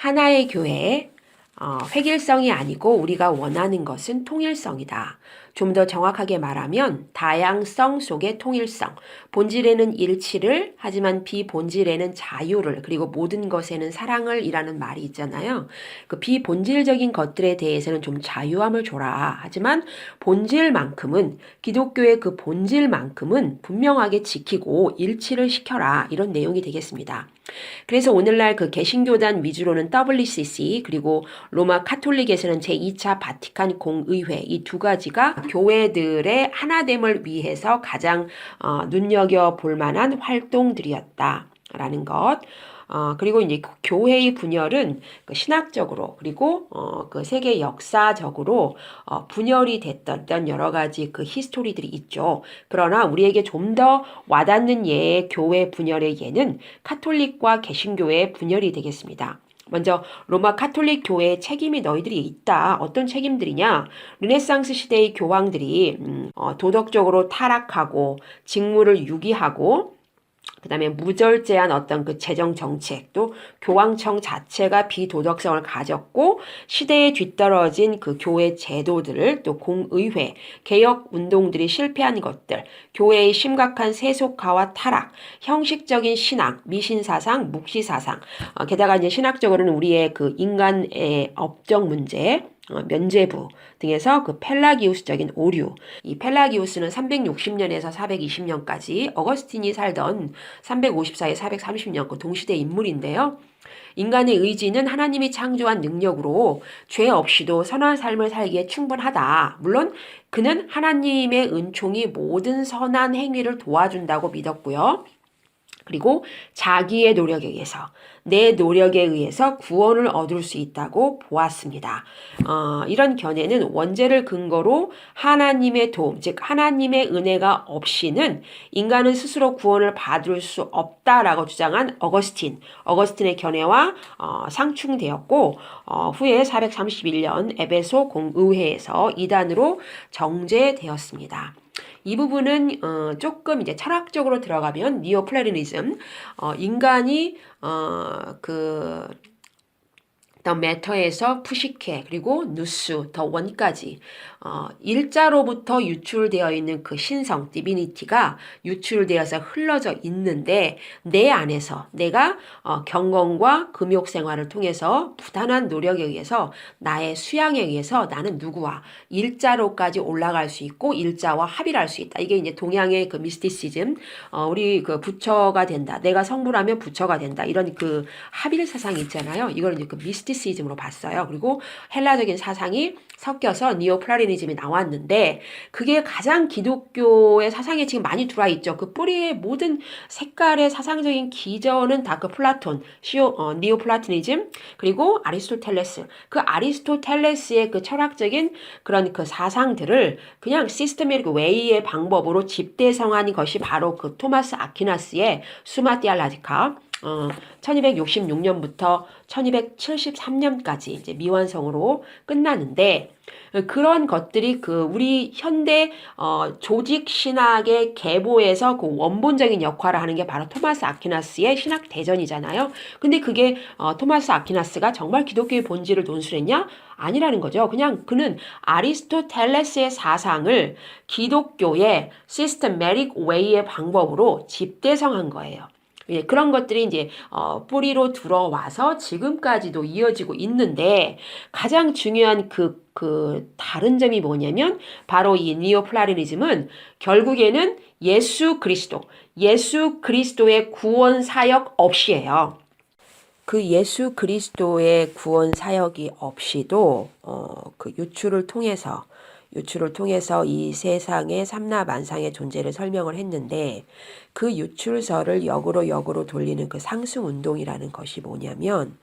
하나의 교회, 어, 획일성이 아니고 우리가 원하는 것은 통일성이다. 좀 더 정확하게 말하면 다양성 속의 통일성. 본질에는 일치를 하지만 비본질에는 자유를 그리고 모든 것에는 사랑을 이라는 말이 있잖아요. 그 비본질적인 것들에 대해서는 좀 자유함을 줘라. 하지만 본질만큼은 기독교의 그 본질만큼은 분명하게 지키고 일치를 시켜라. 이런 내용이 되겠습니다. 그래서 오늘날 그 개신교단 위주로는 WCC 그리고 로마 카톨릭에서는 제2차 바티칸 공의회 이 두 가지가 교회들의 하나됨을 위해서 가장 어, 눈여겨 볼 만한 활동들이었다 라는 것. 어, 그리고 이제 그 교회의 분열은 그 신학적으로 그리고 어, 그 세계 역사적으로 어, 분열이 됐던 여러 가지 그 히스토리들이 있죠. 그러나 우리에게 좀 더 와닿는 예의 교회 분열의 예는 카톨릭과 개신교의 분열이 되겠습니다. 먼저 로마 카톨릭 교회의 책임이 너희들이 있다. 어떤 책임들이냐? 르네상스 시대의 교황들이 음, 어, 도덕적으로 타락하고 직무를 유기하고 그 다음에 무절제한 어떤 그 재정 정책, 또 교황청 자체가 비도덕성을 가졌고 시대에 뒤떨어진 그 교회 제도들을 또 공의회, 개혁 운동들이 실패한 것들, 교회의 심각한 세속화와 타락, 형식적인 신앙, 미신 사상, 묵시 사상, 어, 게다가 이제 신학적으로는 우리의 그 인간의 업적 문제, 어, 면죄부 등에서 그 펠라기우스적인 오류. 이 펠라기우스는 360년에서 420년까지 어거스틴이 살던 354에 430년 그 동시대 인물인데요. 인간의 의지는 하나님이 창조한 능력으로 죄 없이도 선한 삶을 살기에 충분하다. 물론 그는 하나님의 은총이 모든 선한 행위를 도와준다고 믿었고요. 그리고 자기의 노력에 의해서 내 노력에 의해서 구원을 얻을 수 있다고 보았습니다. 어, 이런 견해는 원죄를 근거로 하나님의 도움, 즉 하나님의 은혜가 없이는 인간은 스스로 구원을 받을 수 없다라고 주장한 어거스틴, 어거스틴의 견해와 어, 상충되었고 어, 후에 431년 에베소 공의회에서 이단으로 정제되었습니다. 이 부분은 어, 조금 이제 철학적으로 들어가면 니오플라리니즘 어, 인간이 어, 그 더 매터에서 푸시케 그리고 누스 더 원까지 어, 일자로부터 유출되어 있는 그 신성 디비니티가 유출되어서 흘러져 있는데 내 안에서 내가 어, 경건과 금욕 생활을 통해서 부단한 노력에 의해서 나의 수양에 의해서 나는 누구와 일자로까지 올라갈 수 있고 일자와 합일할 수 있다. 이게 이제 동양의 그 미스티시즘 어, 우리 그 부처가 된다. 내가 성불하면 부처가 된다. 이런 그 합일 사상이 있잖아요. 이걸 이제 그 미스티 시즘으로 봤어요. 그리고 헬라적인 사상이 섞여서 니오플라리니즘이 나왔는데 그게 가장 기독교의 사상에 지금 많이 들어와 있죠. 그 뿌리의 모든 색깔의 사상적인 기전은 다그 플라톤, 시오, 어, 니오플라토니즘 그리고 아리스토텔레스. 그 아리스토텔레스의 그 철학적인 그런 그 사상들을 그냥 시스테믹 웨이의 방법으로 집대성한 것이 바로 그 토마스 아퀴나스의 수마티알라지카 어, 1266년부터 1273년까지 이제 미완성으로 끝나는데 그런 것들이 그 우리 현대 어, 조직 신학의 계보에서 그 원본적인 역할을 하는 게 바로 토마스 아퀴나스의 신학 대전이잖아요. 근데 그게 어, 토마스 아퀴나스가 정말 기독교의 본질을 논술했냐? 아니라는 거죠. 그냥 그는 아리스토텔레스의 사상을 기독교의 시스템메릭 웨이의 방법으로 집대성한 거예요. 예, 그런 것들이 이제 어, 뿌리로 들어와서 지금까지도 이어지고 있는데 가장 중요한 그, 그 다른 점이 뭐냐면 바로 이 니오플라리니즘은 결국에는 예수 그리스도, 예수 그리스도의 구원 사역 없이에요. 그 예수 그리스도의 구원 사역이 없이도 어, 그 유출을 통해서 유출을 통해서 이 세상의 삼라만상의 존재를 설명을 했는데 그 유출설을 역으로 역으로 돌리는 그 상승 운동이라는 것이 뭐냐면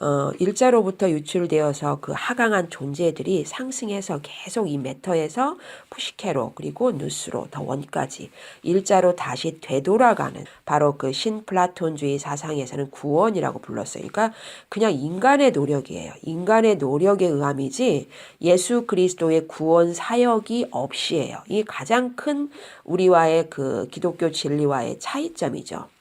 어, 일자로부터 유출되어서 그 하강한 존재들이 상승해서 계속 이 메터에서 푸시케로 그리고 누스로 더 원까지 일자로 다시 되돌아가는 바로 그 신플라톤주의 사상에서는 구원이라고 불렀어요. 그러니까 그냥 인간의 노력이에요. 인간의 노력에 의함이지 예수 그리스도의 구원 사역이 없이에요. 이 가장 큰 우리와의 그 기독교 진리와의 차이점이죠.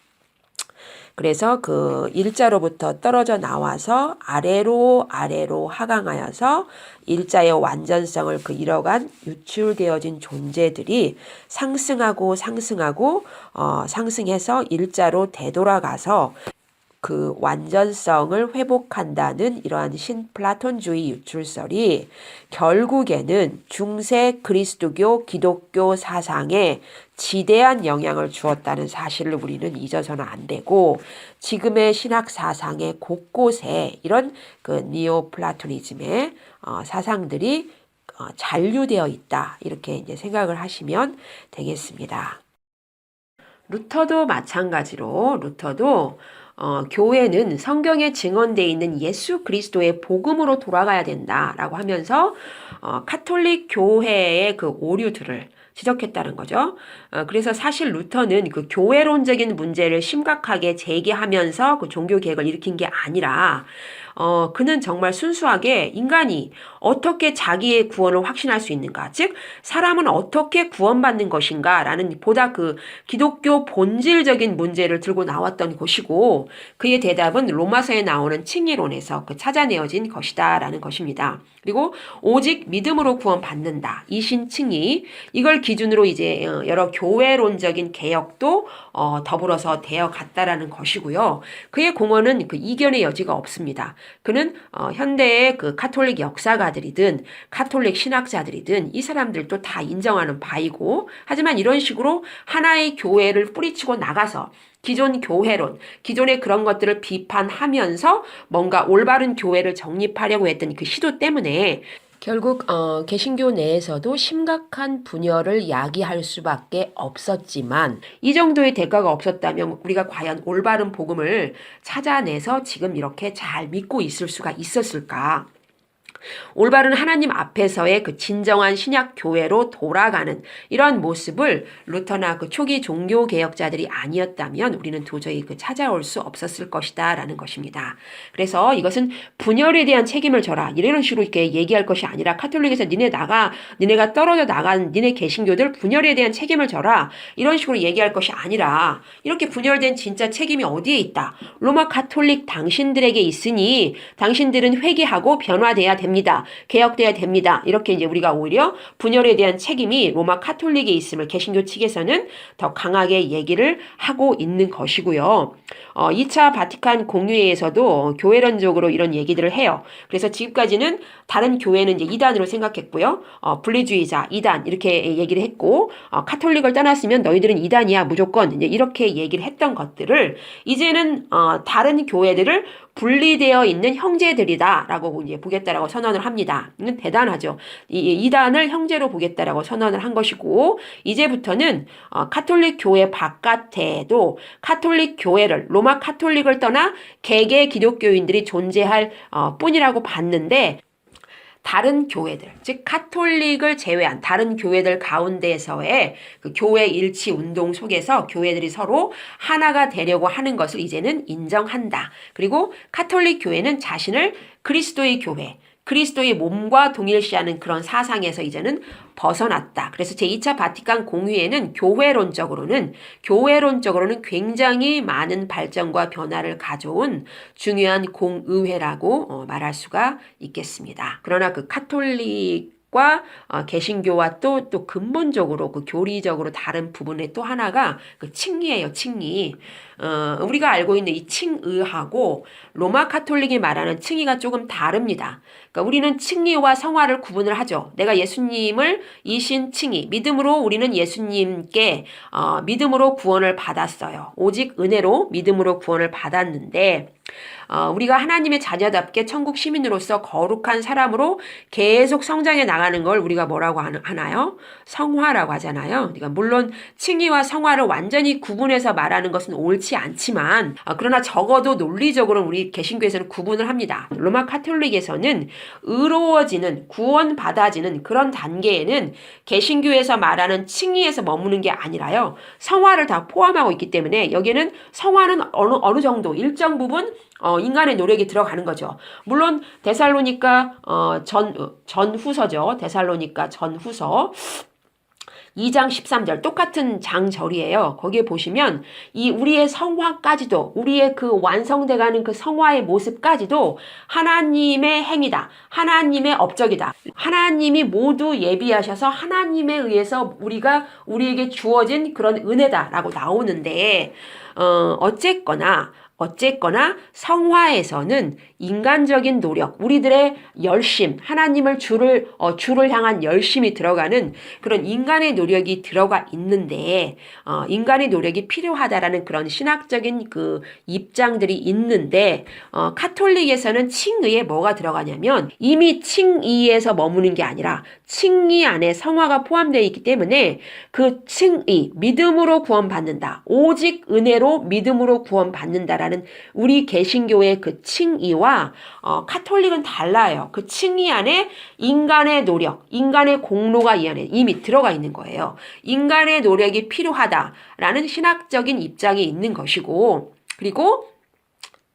그래서 그 일자로부터 떨어져 나와서 아래로 아래로 하강하여서 일자의 완전성을 그 잃어간 유출되어진 존재들이 상승하고 상승하고 어, 상승해서 일자로 되돌아가서 그 완전성을 회복한다는 이러한 신플라톤주의 유출설이 결국에는 중세 그리스도교 기독교 사상에 지대한 영향을 주었다는 사실을 우리는 잊어서는 안 되고 지금의 신학 사상의 곳곳에 이런 그 니오플라토니즘의 어, 사상들이 어, 잔류되어 있다 이렇게 이제 생각을 하시면 되겠습니다. 루터도 마찬가지로 루터도 어, 교회는 성경에 증언되어 있는 예수 그리스도의 복음으로 돌아가야 된다라고 하면서 어, 카톨릭 교회의 그 오류들을 지적했다는 거죠. 어, 그래서 사실 루터는 그 교회론적인 문제를 심각하게 제기하면서 그 종교 개혁을 일으킨 게 아니라 어, 그는 정말 순수하게 인간이 어떻게 자기의 구원을 확신할 수 있는가? 즉, 사람은 어떻게 구원받는 것인가? 라는 보다 그 기독교 본질적인 문제를 들고 나왔던 것이고, 그의 대답은 로마서에 나오는 칭의론에서 그 찾아내어진 것이다. 라는 것입니다. 그리고 오직 믿음으로 구원받는다. 이 신 칭의. 이걸 기준으로 이제 어, 여러 교회론적인 개혁도 어, 더불어서 되어 갔다라는 것이고요. 그의 공헌은 그 이견의 여지가 없습니다. 그는 어, 현대의 그 카톨릭 역사가들이든 카톨릭 신학자들이든 이 사람들도 다 인정하는 바이고 하지만 이런 식으로 하나의 교회를 뿌리치고 나가서 기존 교회론, 기존의 그런 것들을 비판하면서 뭔가 올바른 교회를 정립하려고 했던 그 시도 때문에 결국 어, 개신교 내에서도 심각한 분열을 야기할 수밖에 없었지만 이 정도의 대가가 없었다면 우리가 과연 올바른 복음을 찾아내서 지금 이렇게 잘 믿고 있을 수가 있었을까? 올바른 하나님 앞에서의 그 진정한 신약 교회로 돌아가는 이런 모습을 루터나 그 초기 종교 개혁자들이 아니었다면 우리는 도저히 그 찾아올 수 없었을 것이다라는 것입니다. 그래서 이것은 분열에 대한 책임을 져라 이런 식으로 이렇게 얘기할 것이 아니라 카톨릭에서 니네 나가 니네가 떨어져 나간 니네 개신교들 분열에 대한 책임을 져라 이런 식으로 얘기할 것이 아니라 이렇게 분열된 진짜 책임이 어디에 있다 로마 카톨릭 당신들에게 있으니 당신들은 회개하고 변화돼야 됩니다. 됩니다. 개혁돼야 됩니다. 이렇게 이제 우리가 오히려 분열에 대한 책임이 로마 카톨릭에 있음을 개신교 측에서는 더 강하게 얘기를 하고 있는 것이고요. 어, 2차 바티칸 공유회에서도 교회론적으로 이런 얘기들을 해요. 그래서 지금까지는 다른 교회는 이제 이단으로 생각했고요. 어, 분리주의자, 이단 이렇게 얘기를 했고 어, 카톨릭을 떠났으면 너희들은 이단이야 무조건 이제 이렇게 얘기를 했던 것들을 이제는 어, 다른 교회들을 분리되어 있는 형제들이다라고 이제 보겠다라고 선언을 합니다. 이건 대단하죠. 이 이단을 형제로 보겠다라고 선언을 한 것이고 이제부터는 어, 카톨릭 교회 바깥에도 카톨릭 교회를 로마 카톨릭을 떠나 개개 기독교인들이 존재할 어, 뿐이라고 봤는데 다른 교회들, 즉 카톨릭을 제외한 다른 교회들 가운데서의 그 교회 일치 운동 속에서 교회들이 서로 하나가 되려고 하는 것을 이제는 인정한다. 그리고 카톨릭 교회는 자신을 그리스도의 교회, 그리스도의 몸과 동일시하는 그런 사상에서 이제는 벗어났다. 그래서 제2차 바티칸 공유에는 교회론적으로는 교회론적으로는 굉장히 많은 발전과 변화를 가져온 중요한 공의회라고 어, 말할 수가 있겠습니다. 그러나 그 카톨릭 과 어, 개신교와 또 또 근본적으로 그 교리적으로 다른 부분의 또 하나가 그 칭의예요, 칭의. 어, 우리가 알고 있는 이 칭의하고 로마 카톨릭이 말하는 칭의가 조금 다릅니다. 그러니까 우리는 칭의와 성화를 구분을 하죠. 내가 예수님을 이신 칭의, 믿음으로 우리는 예수님께 어, 믿음으로 구원을 받았어요. 오직 은혜로 믿음으로 구원을 받았는데 어, 우리가 하나님의 자녀답게 천국 시민으로서 거룩한 사람으로 계속 성장해 나가는 걸 우리가 뭐라고 하나요? 성화라고 하잖아요. 그러니까 물론 칭의와 성화를 완전히 구분해서 말하는 것은 옳지 않지만 어, 그러나 적어도 논리적으로 우리 개신교에서는 구분을 합니다. 로마 카톨릭에서는 의로워지는 구원 받아지는 그런 단계에는 개신교에서 말하는 칭의에서 머무는 게 아니라요. 성화를 다 포함하고 있기 때문에 여기는 성화는 어느 어느 정도 일정 부분 어, 인간의 노력이 들어가는 거죠. 물론 데살로니까 어, 전 어, 전후서죠. 데살로니까 전후서 2장 13절 똑같은 장절이에요. 거기에 보시면 이 우리의 성화까지도 우리의 그 완성돼가는 그 성화의 모습까지도 하나님의 행위다. 하나님의 업적이다. 하나님이 모두 예비하셔서 하나님에 의해서 우리가 우리에게 주어진 그런 은혜다라고 나오는데 어 어쨌거나 어쨌거나 성화에서는 인간적인 노력, 우리들의 열심, 하나님을 주를 어, 주를 향한 열심이 들어가는 그런 인간의 노력이 들어가 있는데 어, 인간의 노력이 필요하다라는 그런 신학적인 그 입장들이 있는데 어, 카톨릭에서는 칭의에 뭐가 들어가냐면 이미 칭의에서 머무는 게 아니라 칭의 안에 성화가 포함되어 있기 때문에 그 칭의 믿음으로 구원받는다. 오직 은혜로 믿음으로 구원받는다 라는 우리 개신교의 그 칭의와 어, 카톨릭은 달라요. 그 칭의 안에 인간의 노력, 인간의 공로가 이 안에 이미 들어가 있는 거예요. 인간의 노력이 필요하다라는 신학적인 입장이 있는 것이고 그리고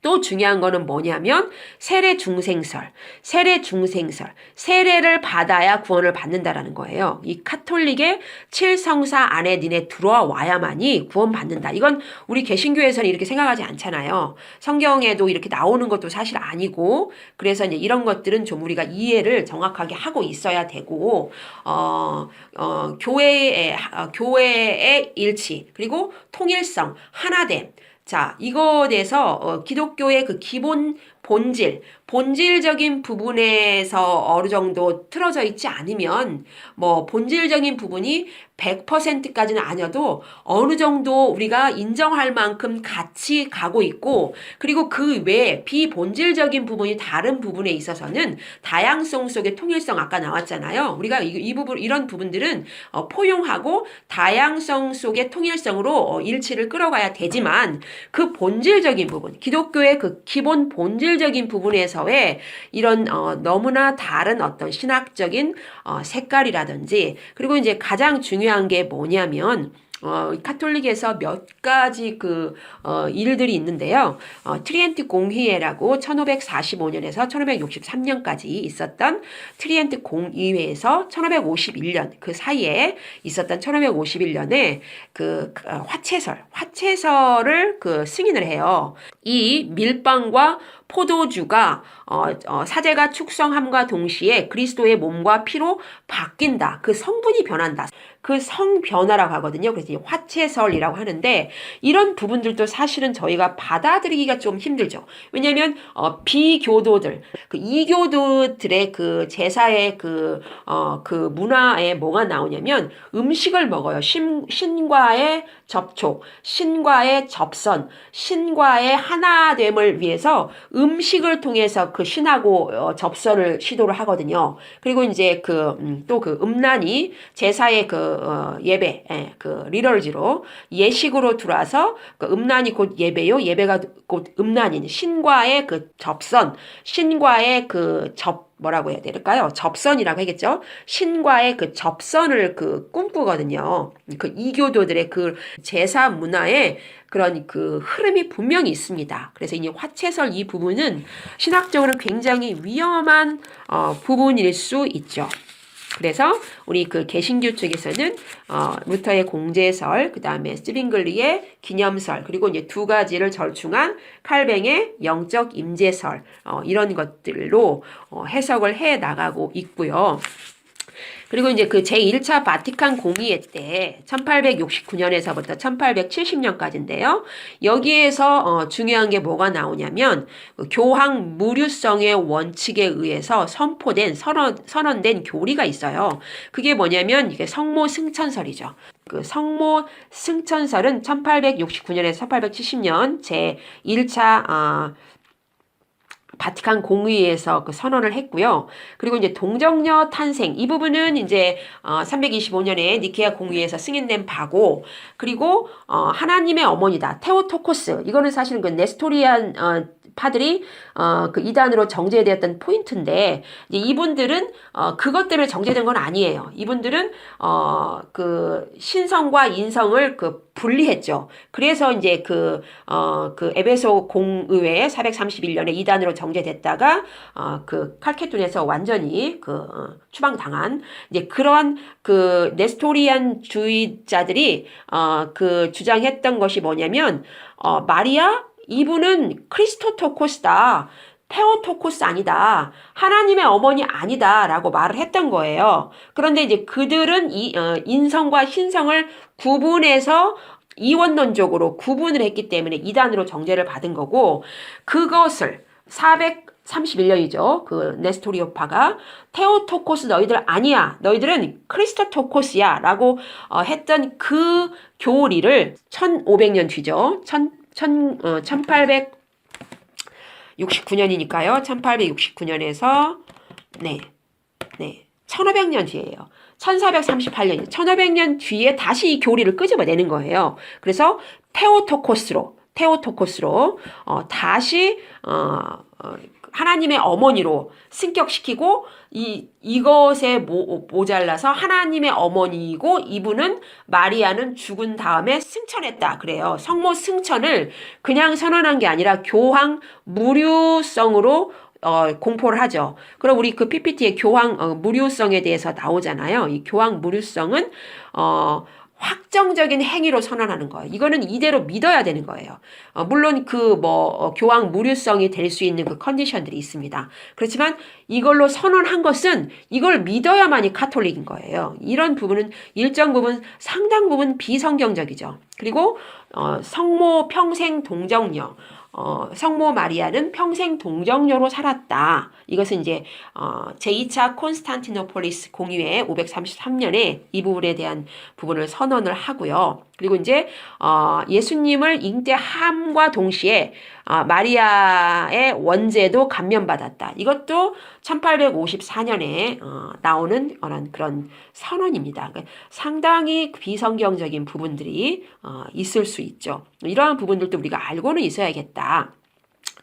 또 중요한 거는 뭐냐면 세례 중생설, 세례 중생설, 세례를 받아야 구원을 받는다라는 거예요. 이 카톨릭의 칠성사 안에 니네 들어와야만이 구원받는다. 이건 우리 개신교에서는 이렇게 생각하지 않잖아요. 성경에도 이렇게 나오는 것도 사실 아니고 그래서 이제 이런 것들은 좀 우리가 이해를 정확하게 하고 있어야 되고 어, 어 교회의 어, 교회의 일치 그리고 통일성 하나됨 자, 이것에서 어, 기독교의 그 기본 본질, 본질적인 부분에서 어느 정도 틀어져 있지 않으면 뭐 본질적인 부분이 100%까지는 아니어도 어느 정도 우리가 인정할 만큼 같이 가고 있고 그리고 그 외에 비본질적인 부분이 다른 부분에 있어서는 다양성 속의 통일성 아까 나왔잖아요. 우리가 이, 이 부분 이런 부분들은 어, 포용하고 다양성 속의 통일성으로 어, 일치를 끌어가야 되지만 그 본질적인 부분, 기독교의 그 기본 본질적인 부분에서 의 이런 어, 너무나 다른 어떤 신학적인 어, 색깔이라든지 그리고 이제 가장 중요한 게 뭐냐면 어, 카톨릭에서 몇 가지 그, 어, 일들이 있는데요. 어, 트리엔트 공의회라고 1545년에서 1563년까지 있었던 트리엔트 공의회에서 1551년 그 사이에 있었던 1551년에 그, 그 어, 화채설, 화채설을 그 승인을 해요. 이 밀빵과 포도주가 어, 어, 사제가 축성함과 동시에 그리스도의 몸과 피로 바뀐다. 그 성분이 변한다. 그 성변화라고 하거든요. 그래서 이제 화채설이라고 하는데 이런 부분들도 사실은 저희가 받아들이기가 좀 힘들죠. 왜냐하면 어, 비교도들, 그 이교도들의 그 제사의 그, 어, 그 문화에 뭐가 나오냐면 음식을 먹어요. 신, 신과의 접촉, 신과의 접선, 신과의 하나됨을 위해서 음식을 통해서 그 신하고 어, 접선을 시도를 하거든요. 그리고 이제 그, 음, 또그 음란이 제사의 그 어, 예배, 예, 그 리럴지로 예식으로 들어와서 그 음란이 곧 예배요, 예배가 곧 음란인 신과의 그 접선, 신과의 그 접, 뭐라고 해야 될까요? 접선이라고 하겠죠? 신과의 그 접선을 그 꿈꾸거든요. 그 이교도들의 그 제사 문화에 그런 그 흐름이 분명히 있습니다. 그래서 이 화채설 이 부분은 신학적으로 굉장히 위험한 어, 부분일 수 있죠. 그래서 우리 그 개신교 쪽에서는 어, 루터의 공제설, 그 다음에 스빙글리의 기념설, 그리고 이제 두 가지를 절충한 칼뱅의 영적 임재설 어, 이런 것들로 어, 해석을 해 나가고 있고요. 그리고 이제 그 제1차 바티칸 공의회 때 1869년에서부터 1870년까지인데요. 여기에서 어, 중요한 게 뭐가 나오냐면 그 교황 무류성의 원칙에 의해서 선포된 선언, 선언된 교리가 있어요. 그게 뭐냐면 이게 성모 승천설이죠. 그 성모 승천설은 1869년에서 1870년 제1차 어, 바티칸 공의에서 그 선언을 했고요. 그리고 이제 동정녀 탄생 이 부분은 이제 어 325년에 니케아 공의에서 승인된 바고 그리고 어 하나님의 어머니다 테오토코스 이거는 사실은 그 네스토리안 어 파들이 어, 그 이단으로 정제되었던 포인트인데 이제 이분들은 어, 그것 때문에 정제된 건 아니에요. 이분들은 어, 그 신성과 인성을 그 분리했죠. 그래서 이제 그, 어, 그 에베소 공의회 431년에 이단으로 정제됐다가, 어, 그 칼케톤에서 완전히 그, 어, 추방당한, 이제 그런 그 네스토리안 주의자들이, 어, 그 주장했던 것이 뭐냐면, 어, 마리아? 이분은 크리스토토코스다. 테오토코스 아니다. 하나님의 어머니 아니다. 라고 말을 했던 거예요. 그런데 이제 그들은 이, 어, 인성과 신성을 구분해서 이원론적으로 구분을 했기 때문에 이단으로 정죄를 받은 거고, 그것을 431년이죠. 그 네스토리오파가 테오토코스 너희들 아니야. 너희들은 크리스토토코스야. 라고 어, 했던 그 교리를 1500년 뒤죠. 1000, 1000, 어, 1800 69년이니까요. 1869년에서 네. 네. 1500년 뒤에요. 1438년, 1500년 뒤에 다시 이 교리를 끄집어내는 거예요. 그래서 테오토코스로, 테오토코스로, 어, 다시, 어, 어, 하나님의 어머니로 승격시키고, 이, 이것에 모, 모자라서 하나님의 어머니이고, 이분은 마리아는 죽은 다음에 승천했다. 그래요. 성모 승천을 그냥 선언한 게 아니라 교황 무류성으로 어, 공포를 하죠. 그럼 우리 그 PPT에 교황 어, 무료성에 대해서 나오잖아요. 이 교황 무료성은 어, 확정적인 행위로 선언하는 거예요. 이거는 이대로 믿어야 되는 거예요. 어, 물론 그뭐 어, 교황 무료성이 될 수 있는 그 컨디션들이 있습니다. 그렇지만 이걸로 선언한 것은 이걸 믿어야만이 카톨릭인 거예요. 이런 부분은 일정 부분 상당 부분 비성경적이죠. 그리고 어, 성모 평생 동정녀 어, 성모 마리아는 평생 동정녀로 살았다. 이것은 이제 어, 제2차 콘스탄티노폴리스 공의회 533년에 이 부분에 대한 부분을 선언을 하고요. 그리고 이제 어, 예수님을 잉태함과 동시에 어, 마리아의 원죄도 감면받았다. 이것도 1854년에 어, 나오는 그런, 그런 선언입니다. 그러니까 상당히 비성경적인 부분들이 어, 있을 수 있죠. 이러한 부분들도 우리가 알고는 있어야겠다.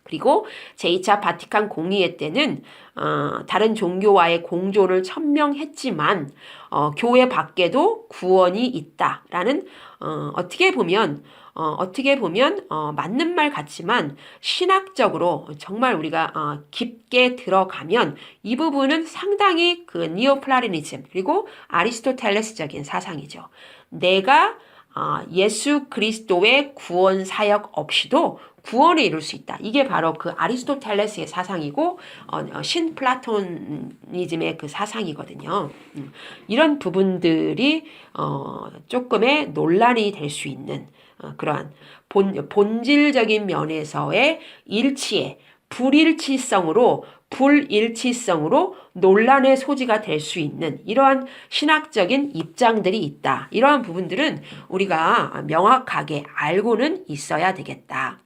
그리고 제2차 바티칸 공의회 때는 어, 다른 종교와의 공존을 천명했지만 어, 교회 밖에도 구원이 있다라는 어, 어떻게 보면 어, 어떻게 보면 어, 맞는 말 같지만 신학적으로 정말 우리가 어, 깊게 들어가면 이 부분은 상당히 그 니오플라리니즘 그리고 아리스토텔레스적인 사상이죠. 내가 어, 예수 그리스도의 구원 사역 없이도 구원을 이룰 수 있다. 이게 바로 그 아리스토텔레스의 사상이고 어, 어, 신플라토니즘의 그 사상이거든요. 음, 이런 부분들이 어, 조금의 논란이 될 수 있는 어, 그러한 본, 본질적인 면에서의 일치에 불일치성으로 불일치성으로 논란의 소지가 될 수 있는 이러한 신학적인 입장들이 있다. 이러한 부분들은 우리가 명확하게 알고는 있어야 되겠다.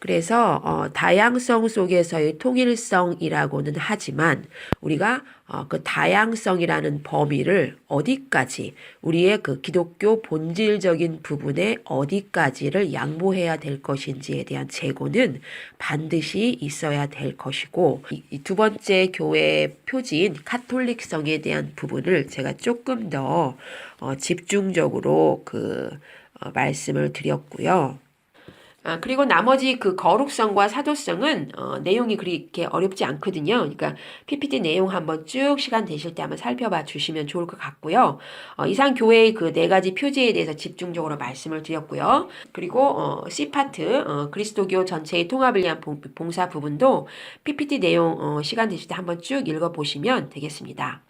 그래서 어, 다양성 속에서의 통일성이라고는 하지만 우리가 어, 그 다양성이라는 범위를 어디까지 우리의 그 기독교 본질적인 부분에 어디까지를 양보해야 될 것인지에 대한 재고는 반드시 있어야 될 것이고 이, 이 두 번째 교회 표지인 카톨릭성에 대한 부분을 제가 조금 더 어, 집중적으로 그 어, 말씀을 드렸고요. 아, 그리고 나머지 그 거룩성과 사도성은 어, 내용이 그렇게 어렵지 않거든요. 그러니까 PPT 내용 한번 쭉 시간 되실 때 한번 살펴봐 주시면 좋을 것 같고요. 어, 이상 교회의 그 네 가지 표지에 대해서 집중적으로 말씀을 드렸고요. 그리고 어, C파트 어, 그리스도교 전체의 통합을 위한 봉, 봉사 부분도 PPT 내용 어, 시간 되실 때 한번 쭉 읽어 보시면 되겠습니다.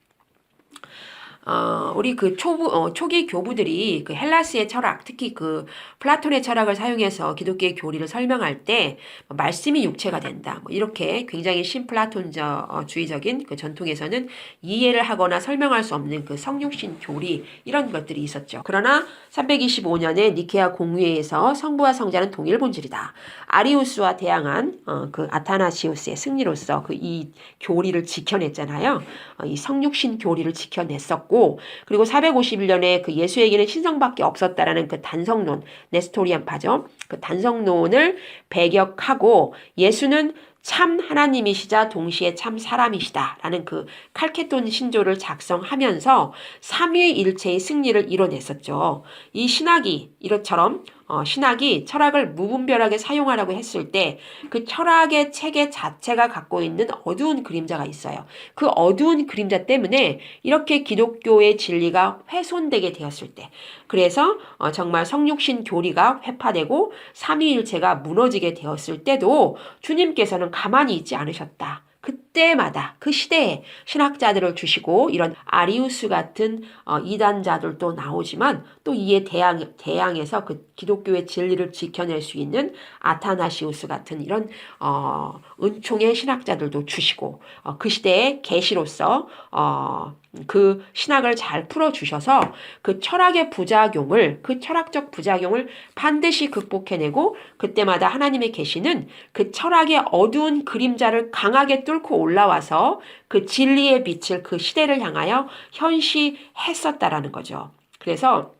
어, 우리 그 초부, 어, 초기 교부들이 그 헬라스의 철학, 특히 그 플라톤의 철학을 사용해서 기독교의 교리를 설명할 때뭐 말씀이 육체가 된다. 뭐 이렇게 굉장히 신플라톤주의적인 그 전통에서는 이해를 하거나 설명할 수 없는 그 성육신 교리 이런 것들이 있었죠. 그러나 325년에 니케아 공의회에서 성부와 성자는 동일 본질이다. 아리우스와 대항한 어, 그 아타나시우스의 승리로서 그 이 교리를 지켜냈잖아요. 어, 이 성육신 교리를 지켜냈었고 하고 그리고 451년에 그 예수에게는 신성밖에 없었다라는 그 단성론 네스토리안파죠. 그 단성론을 배격하고 예수는 참 하나님이시자 동시에 참 사람이시다라는 그 칼케톤 신조를 작성하면서 삼위일체의 승리를 이뤄냈었죠. 이 신학이 이것처럼 어, 신학이 철학을 무분별하게 사용하라고 했을 때 그 철학의 체계 자체가 갖고 있는 어두운 그림자가 있어요. 그 어두운 그림자 때문에 이렇게 기독교의 진리가 훼손되게 되었을 때 그래서 어, 정말 성육신 교리가 회파되고 삼위일체가 무너지게 되었을 때도 주님께서는 가만히 있지 않으셨다. 그때마다 그 시대에 신학자들을 주시고 이런 아리우스 같은 어, 이단자들도 나오지만 또 이에 대항, 대항해서 그 기독교의 진리를 지켜낼 수 있는 아타나시우스 같은 이런 어, 은총의 신학자들도 주시고 어, 그 시대의 계시로서 어, 그 신학을 잘 풀어주셔서 그 철학의 부작용을 그 철학적 부작용을 반드시 극복해내고 그때마다 하나님의 계시는 그 철학의 어두운 그림자를 강하게 뚫고 올라와서 그 진리의 빛을 그 시대를 향하여 현시했었다라는 거죠. 그래서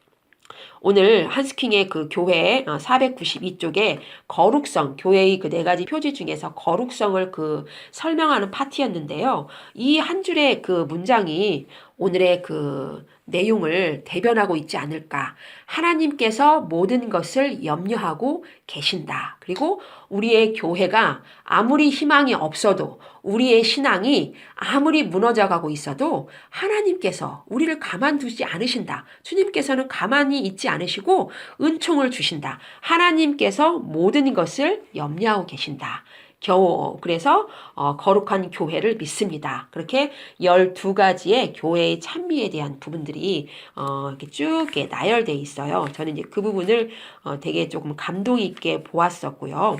오늘 한스킹의 그 교회 492쪽에 거룩성, 교회의 그 네 가지 표지 중에서 거룩성을 그 설명하는 파티였는데요. 이 한 줄의 그 문장이 오늘의 그 내용을 대변하고 있지 않을까. 하나님께서 모든 것을 염려하고 계신다. 그리고 우리의 교회가 아무리 희망이 없어도 우리의 신앙이 아무리 무너져 가고 있어도 하나님께서 우리를 가만두지 않으신다. 주님께서는 가만히 있지 않으시고 은총을 주신다. 하나님께서 모든 것을 염려하고 계신다. 겨우 그래서 어, 거룩한 교회를 믿습니다. 그렇게 12가지의 교회의 찬미에 대한 부분들이 어, 이렇게 쭉 나열돼 있어요. 저는 이제 그 부분을 어, 되게 조금 감동 있게 보았었고요.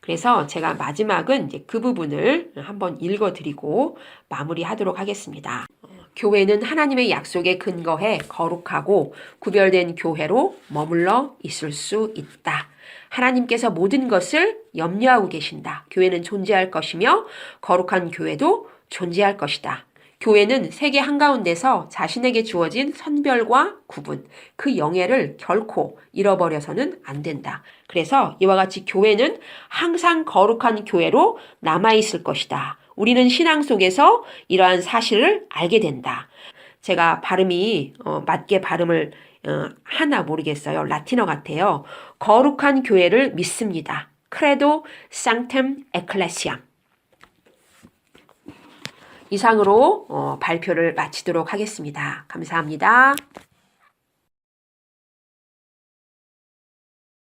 그래서 제가 마지막은 이제 그 부분을 한번 읽어드리고 마무리하도록 하겠습니다. 어, 교회는 하나님의 약속에 근거해 거룩하고 구별된 교회로 머물러 있을 수 있다. 하나님께서 모든 것을 염려하고 계신다. 교회는 존재할 것이며 거룩한 교회도 존재할 것이다. 교회는 세계 한가운데서 자신에게 주어진 선별과 구분, 그 영예를 결코 잃어버려서는 안 된다. 그래서 이와 같이 교회는 항상 거룩한 교회로 남아있을 것이다. 우리는 신앙 속에서 이러한 사실을 알게 된다. 제가 발음이 어, 맞게 발음을 어, 하나 모르겠어요. 라틴어 같아요. 거룩한 교회를 믿습니다. 크레도 상템 에클레시암. 이상으로 어, 발표를 마치도록 하겠습니다. 감사합니다.